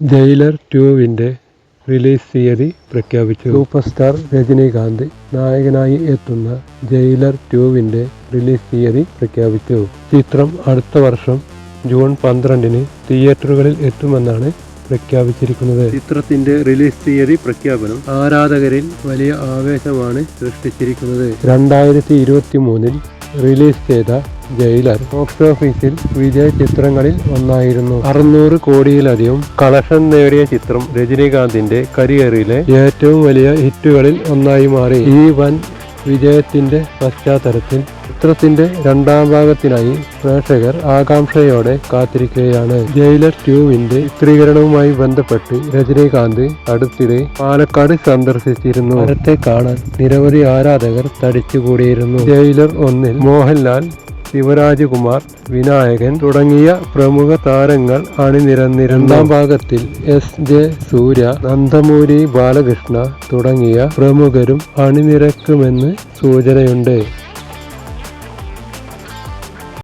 Jailer ടുവിന്റെ release തീയതി പ്രഖ്യാപിച്ചു. സൂപ്പർ സ്റ്റാർ രജനീകാന്ത് നായകനായി എത്തുന്ന ജയിലർ ടുവിന്റെ റിലീസ് തീയതി പ്രഖ്യാപിച്ചു. ചിത്രം അടുത്ത വർഷം ജൂൺ പന്ത്രണ്ടിന് തിയേറ്ററുകളിൽ എത്തുമെന്നാണ് പ്രഖ്യാപിച്ചിരിക്കുന്നത്. ചിത്രത്തിന്റെ റിലീസ് തീയതി പ്രഖ്യാപനം ആരാധകരിൽ വലിയ ആവേശമാണ് സൃഷ്ടിച്ചിരിക്കുന്നത്. രണ്ടായിരത്തി ഇരുപത്തി മൂന്നിൽ റിലീസ് ചെയ്ത ജയിലർ. ബോക്സ് ഓഫീസിൽ വിജയ ചിത്രങ്ങളിൽ ഒന്നായിരുന്നു. അറുന്നൂറ് കോടിയിലധികം കളക്ഷൻ നേടിയ ചിത്രം രജനീകാന്തിന്റെ കരിയറിലെ ഏറ്റവും വലിയ ഹിറ്റുകളിൽ ഒന്നായി മാറി. ഈ വൻ വിജയത്തിന്റെ പശ്ചാത്തലത്തിൽ ചിത്രത്തിന്റെ രണ്ടാം ഭാഗത്തിനായി പ്രേക്ഷകർ ആകാംക്ഷയോടെ കാത്തിരിക്കുകയാണ്. ജയിലർ ട്യൂവിന്റെ ചിത്രീകരണവുമായി ബന്ധപ്പെട്ട് രജനീകാന്ത് അടുത്തിടെ പാലക്കാട് സന്ദർശിച്ചിരുന്നു. നേരത്തെ കാണാൻ നിരവധി ആരാധകർ തടിച്ചുകൂടിയിരുന്നു. ജയിലർ ഒന്നിൽ മോഹൻലാൽ ശിവരാജകുമാർ വിനായകൻ തുടങ്ങിയ പ്രമുഖ താരങ്ങൾ അണിനിരന്നിരുന്നു. രണ്ടാം ഭാഗത്തിൽ എസ്. ജെ. സൂര്യ നന്ദമൂരി ബാലകൃഷ്ണ തുടങ്ങിയ പ്രമുഖരും അണിനിരക്കുമെന്ന് സൂചനയുണ്ട്.